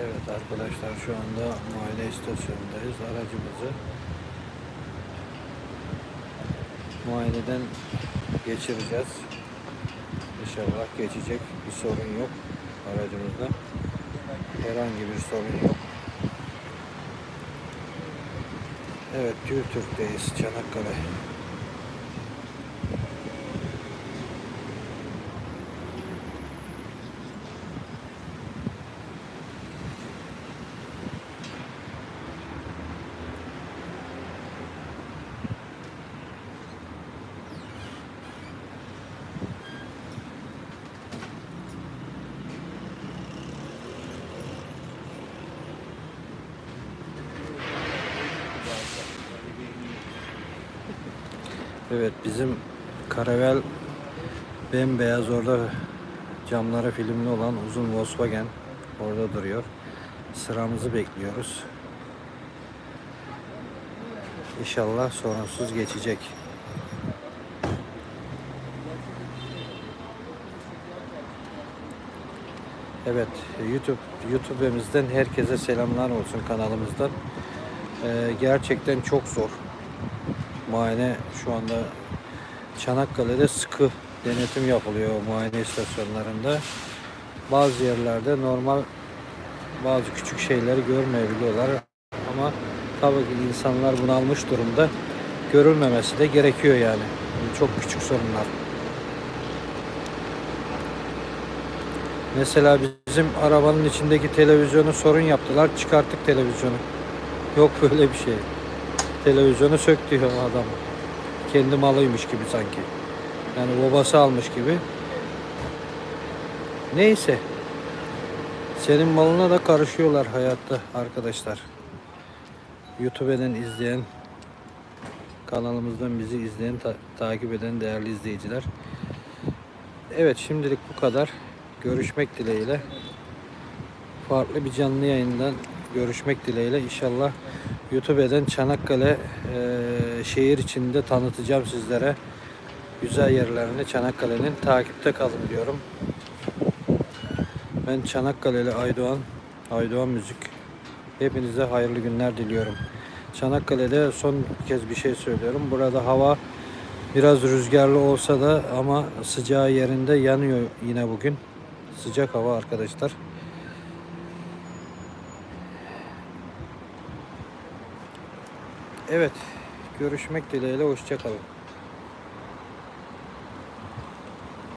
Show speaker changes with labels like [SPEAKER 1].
[SPEAKER 1] Evet arkadaşlar şu anda muayene istasyonundayız. Aracımızı muayeneden geçireceğiz. İnşallah geçecek. Bir sorun yok aracımızda. Herhangi bir sorun yok. Evet Türk'teyiz Çanakkale. Evet bizim Karavel bembeyaz orada camlara filmli olan uzun Volkswagen orada duruyor. Sıramızı bekliyoruz. İnşallah sorunsuz geçecek. Evet YouTube YouTube'umuzdan herkese selamlar olsun kanalımızdan. Ee, gerçekten çok zor. Muayene şu anda Çanakkale'de sıkı denetim yapılıyor muayene istasyonlarında. Bazı yerlerde normal bazı küçük şeyleri görmeyebiliyorlar ama tabii ki insanlar bunalmış durumda görülmemesi de gerekiyor yani. Çok küçük sorunlar. Mesela bizim arabanın içindeki televizyonu sorun yaptılar. Çıkarttık televizyonu. Yok böyle bir şey. Televizyonu sök diyor adam. Kendi malıymış gibi sanki. Yani babası almış gibi. Neyse. Senin malına da karışıyorlar hayatta arkadaşlar. YouTube'den izleyen kanalımızdan bizi izleyen ta- takip eden değerli izleyiciler. Evet şimdilik bu kadar. Görüşmek dileğiyle. Farklı bir canlı yayından görüşmek dileğiyle. İnşallah YouTube'den Çanakkale eee, şehir içinde tanıtacağım sizlere. Güzel yerlerini Çanakkale'nin takipte kalın diyorum. Ben Çanakkale'li Aydoğan, Aydoğan Müzik. Hepinize hayırlı günler diliyorum. Çanakkale'de son kez bir şey söylüyorum. Burada hava biraz rüzgarlı olsa da ama sıcağı yerinde yanıyor yine bugün. Sıcak hava arkadaşlar. Evet, görüşmek dileğiyle hoşçakalın.